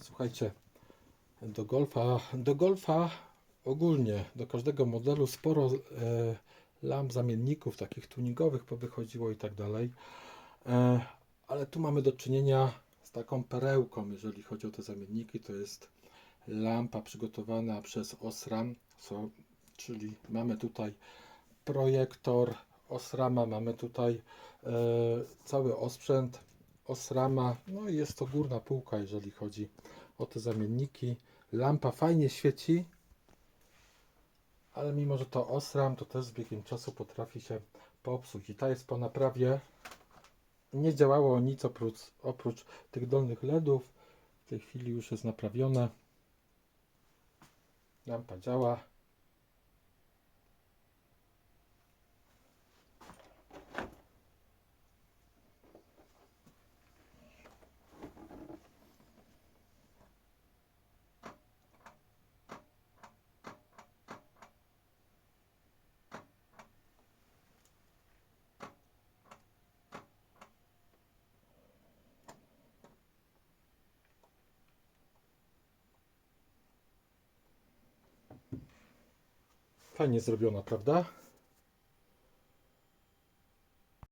Słuchajcie, do golfa, do golfa ogólnie, do każdego modelu sporo e, lamp zamienników, takich tuningowych powychodziło i tak dalej. E, ale tu mamy do czynienia z taką perełką, jeżeli chodzi o te zamienniki. To jest lampa przygotowana przez Osram, co, czyli mamy tutaj projektor Osrama, mamy tutaj e, cały osprzęt Osrama, no i jest to górna półka, jeżeli chodzi o te zamienniki. Lampa fajnie świeci, ale mimo, że to Osram, to też z biegiem czasu potrafi się popsuć. I ta jest po naprawie. Nie działało nic oprócz, oprócz tych dolnych LEDów. W tej chwili już jest naprawione. Lampa działa. Fajnie zrobiona, prawda?